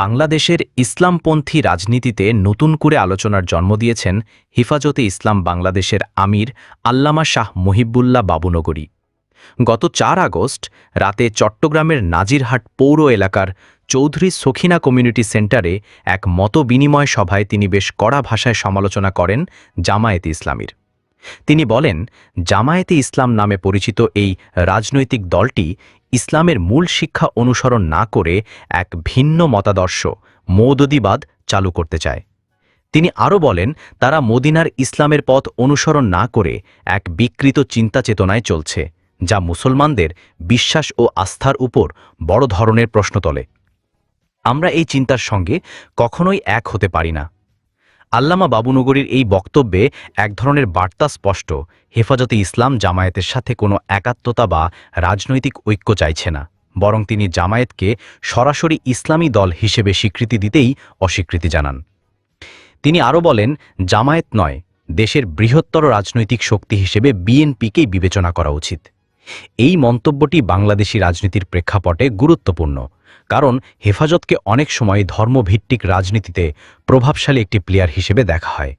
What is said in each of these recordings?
বাংলাদেশের ইসলামপন্থী রাজনীতিতে নতুন করে আলোচনার জন্ম দিয়েছেন হিফাজতে ইসলাম বাংলাদেশের আমির আল্লামা শাহ মহিবুল্লাহ বাবুনগরী। গত চার আগস্ট, রাতে চট্টগ্রামের নাজিরহাট পৌর এলাকার চৌধুরী সখিনা কমিউনিটি সেন্টারে এক মত বিনিময় সভায় তিনি বেশ কড়া ভাষায় সমালোচনা করেন জামায়াতে ইসলামীর। তিনি বলেন, জামায়াতে ইসলাম নামে পরিচিত এই রাজনৈতিক দলটি ইসলামের মূল শিক্ষা অনুসরণ না করে এক ভিন্ন মতাদর্শ, মৌদদিবাদ চালু করতে চায়। তিনি আরও বলেন, তারা মদিনার ইসলামের পথ অনুসরণ না করে এক বিকৃত চিন্তা চেতনায় চলছে, যা মুসলমানদের বিশ্বাস ও আস্থার উপর বড় ধরনের প্রশ্ন তোলে। আমরা এই চিন্তার সঙ্গে কখনোই এক হতে পারি না। আল্লামা বাবুনগরীর এই বক্তব্যে এক ধরনের বার্তা স্পষ্ট। হেফাজতে ইসলাম জামায়াতের সাথে কোনো একাত্মতা বা রাজনৈতিক ঐক্য চাইছে না। বরং তিনি জামায়াতকে সরাসরি ইসলামী দল হিসেবে স্বীকৃতি দিতেই অস্বীকৃতি জানান। তিনি আরও বলেন, জামায়াত নয়, দেশের বৃহত্তর রাজনৈতিক শক্তি হিসেবে বিএনপিকেই বিবেচনা করা উচিত। এই মন্তব্যটি বাংলাদেশী রাজনীতির প্রেক্ষাপটে গুরুত্বপূর্ণ। কারণ হেফাজতকে অনেক সময় ধর্মভিত্তিক রাজনীতিতে প্রভাবশালী একটি প্লেয়ার হিসেবে দেখা হয়।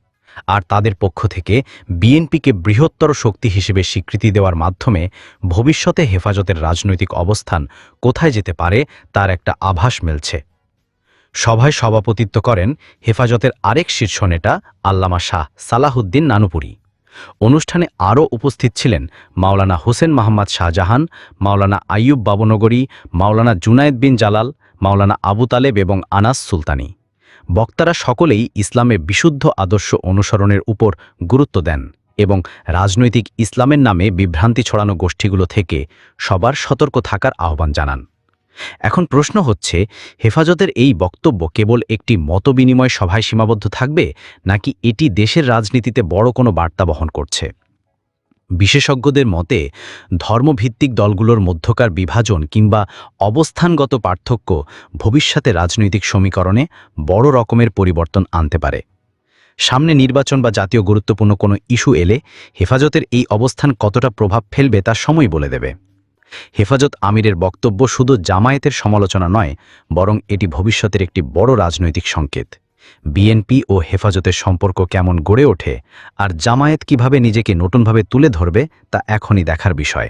আর তাদের পক্ষ থেকে বিএনপিকে বৃহত্তর শক্তি হিসেবে স্বীকৃতি দেওয়ার মাধ্যমে ভবিষ্যতে হেফাজতের রাজনৈতিক অবস্থান কোথায় যেতে পারে তার একটা আভাস মিলছে। সভায় সভাপতিত্ব করেন হেফাজতের আরেক শীর্ষ নেতা আল্লামা শাহ সালাহুদ্দিন নানুপুরি। অনুষ্ঠানে আরও উপস্থিত ছিলেন মাওলানা হোসেন মাহমদ শাহজাহান, মাওলানা আইয়ুব বাবনগরী, মাওলানা জুনায়েদ বিন জালাল, মাওলানা আবু তালেব এবং আনাস সুলতানি। বক্তারা সকলেই ইসলামে বিশুদ্ধ আদর্শ অনুসরণের উপর গুরুত্ব দেন এবং রাজনৈতিক ইসলামের নামে বিভ্রান্তি ছড়ানো গোষ্ঠীগুলো থেকে সবার সতর্ক থাকার আহ্বান জানান। এখন প্রশ্ন হচ্ছে, হেফাজতের এই বক্তব্য কেবল একটি মতবিনিময় সভায় সীমাবদ্ধ থাকবে, নাকি এটি দেশের রাজনীতিতে বড় কোনো বার্তা বহন করছে? বিশেষজ্ঞদের মতে, ধর্মভিত্তিক দলগুলোর মধ্যকার বিভাজন কিংবা অবস্থানগত পার্থক্য ভবিষ্যতে রাজনৈতিক সমীকরণে বড় রকমের পরিবর্তন আনতে পারে। সামনে নির্বাচন বা জাতীয় গুরুত্বপূর্ণ কোনো ইস্যু এলে হেফাজতের এই অবস্থান কতটা প্রভাব ফেলবে তা সময় বলে দেবে। হেফাজত আমিরের বক্তব্য শুধু জামায়াতের সমালোচনা নয়, বরং এটি ভবিষ্যতের একটি বড় রাজনৈতিক সংকেত। বিএনপি ও হেফাজতের সম্পর্ক কেমন গড়ে ওঠে আর জামায়াত কীভাবে নিজেকে নতুনভাবে তুলে ধরবে, তা এখনই দেখার বিষয়।